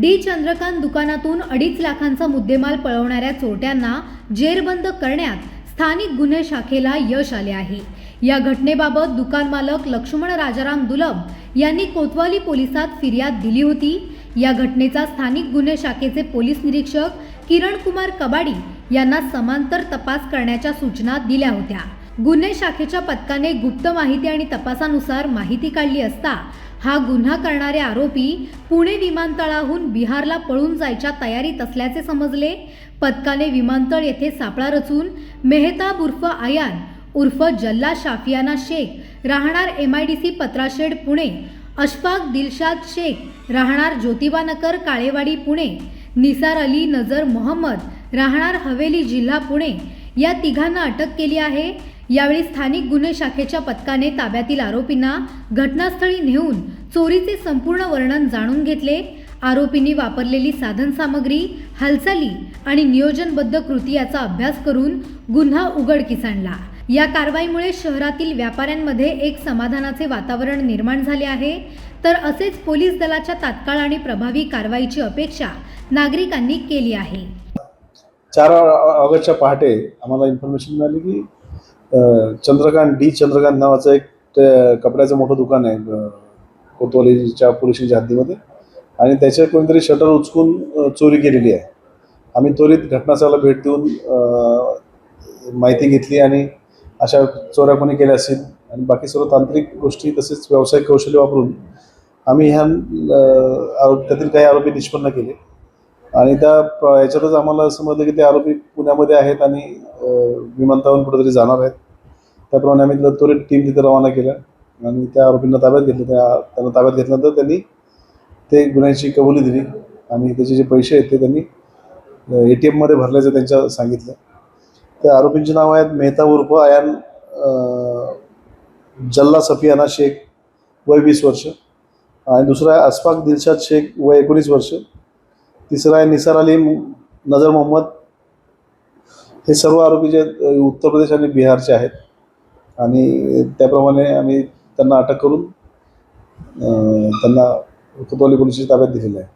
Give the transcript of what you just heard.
D Chandrakant दुकानातून अडीच लाखांचा मुद्देमाल पळवणाऱ्या चोरट्यांना जेरबंद करण्यात स्थानिक गुन्हे शाखेला यश आले आहे. या घटनेबाबत दुकान मालक लक्ष्मण राजाराम दुलब यांनी कोतवाली पोलिसात फिर्याद दिली होती. या घटनेचा स्थानिक गुन्हे शाखेचे पोलीस निरीक्षक किरण कुमार कबाडी यांना समांतर तपास करण्याच्या सूचना दिल्या होत्या. गुन्हे शाखेच्या पथकाने गुप्त माहिती आणि तपासानुसार माहिती काढली असता हा गुन्हा करणारे आरोपी पुणे विमानतळाहून बिहारला पळून जायच्या तयारीत असल्याचे समजले. पथकाने विमानतळ येथे सापळा रचून मेहताब उर्फ आयान उर्फ जल्ला शाफियाना शेख राहणार M I D C Patrashed Pune Ashfaq Dilshad Shaikh राहणार ज्योतिबानगर काळेवाडी पुणे निसार अली नजर मोहम्मद राहणार हवेली जिल्हा पुणे या तिघांना अटक केली आहे. यावेळी स्थानिक गुन्हे शाखेच्या पथकाने ताब्यातील आरोपींना घटनास्थळी नेऊन चोरीचे संपूर्ण वर्णन जाणून घेतले. आरोपींनी वापरलेली साधनसामग्री हालचाली आणि नियोजनबद्ध कृती याचा अभ्यास करून गुन्हा उघडकीस आणला या कारवाईमुळे शहरातील व्यापाऱ्यांमध्ये एक समाधानाचे वातावरण निर्माण झाले आहे. तर असेच पोलीस दलाच्या तात्काळ आणि प्रभावी कारवाईची अपेक्षा नागरिकांनी केली आहे. चार ऑगस्टच्या पहाटे आम्हाला इन्फॉर्मेशन मिळाली की चंद्रकांत डी चंद्रकांत नावाचं एक कपड्याचं मोठं दुकान आहे कोतवालीच्या पोलिसांच्या हद्दीमध्ये. आणि त्याच्या कोणीतरी शटर उचकून चोरी केलेली आहे. आम्ही त्वरित घटनास्थळाला भेट देऊन माहिती घेतली आणि अशा चोऱ्या कोणी केल्या असतील. आणि बाकी सर्व तांत्रिक गोष्टी तसेच व्यावसायिक कौशल्य वापरून आम्ही ह्या आरोप त्यातील काही आरोपी निष्पन्न केले. आणि त्या याच्यातच आम्हाला समजलं की ते आरोपी पुण्यामध्ये आहेत आणि विमानतळावरून कुठेतरी जाणार आहेत. त्याप्रमाणे आम्ही तिथं त्वरित टीम तिथे रवाना केल्या आणि त्या आरोपींना ताब्यात घेतलं. त्या त्यांना ताब्यात घेतल्यानंतर त्यांनी ते गुन्ह्याची कबुली दिली आणि त्याचे जे पैसे आहेत ते त्यांनी ए टी एममध्ये भरल्याचं त्यांच्या सांगितलं. त्या आरोपींची नावं आहेत मेहता उर्फ आयान जल्ला सफियाना शेख वय वीस वर्ष आणि दुसरा आहे अस्फाक दिलशाद शेख वय एकोणीस वर्ष. तिसरा आहे निसार अली नजर मोहम्मद. हे सर्व आरोपी जे आहेत, उत्तर प्रदेश आणि बिहारचे आहेत. आणि त्याप्रमाणे आम्ही त्यांना अटक करून त्यांना कोतवाली पोलिसच्या ताब्यात दिलेलं आहे.